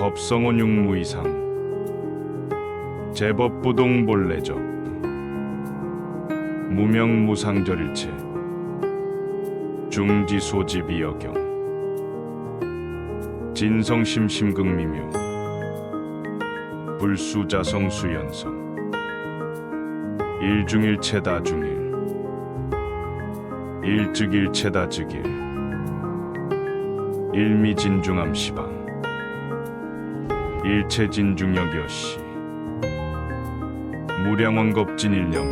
법성원 육무 이상 제법 부동 본래적 무명무상절일체 중지소집이여경 진성심심극미묘 불수자성수연성 일중일체다중일 일즉일체다즉일 일미진중암시방 일체 진중역여시. 무량원겁진 일념.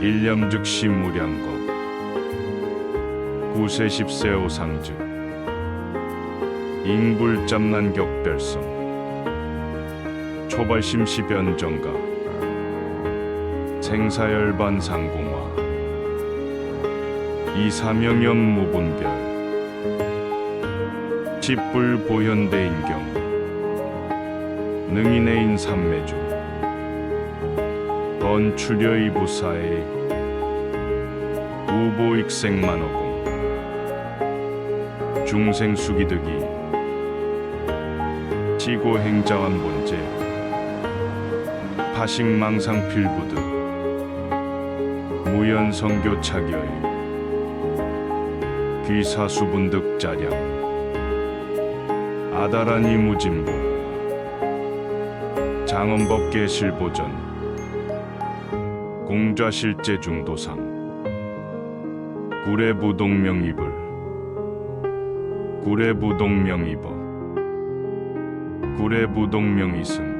일념 즉시 무량겁. 구세 십세 오상즉. 잉불짬난 격별성. 초발심시 변정가. 생사열반 상공화. 이사명염 무분별 집불 보현대 인경 능인의인 삼매주 번출여의 부사의 우보익생만어공 중생수기득이 지고행자완 본제 파식망상필부득 무연성교착여의 귀사수분득 자량 아다라니 무진보 장엄법계 실보전 공좌실제 중도상 구례부동명이불 구례부동명이버 구례부동명이승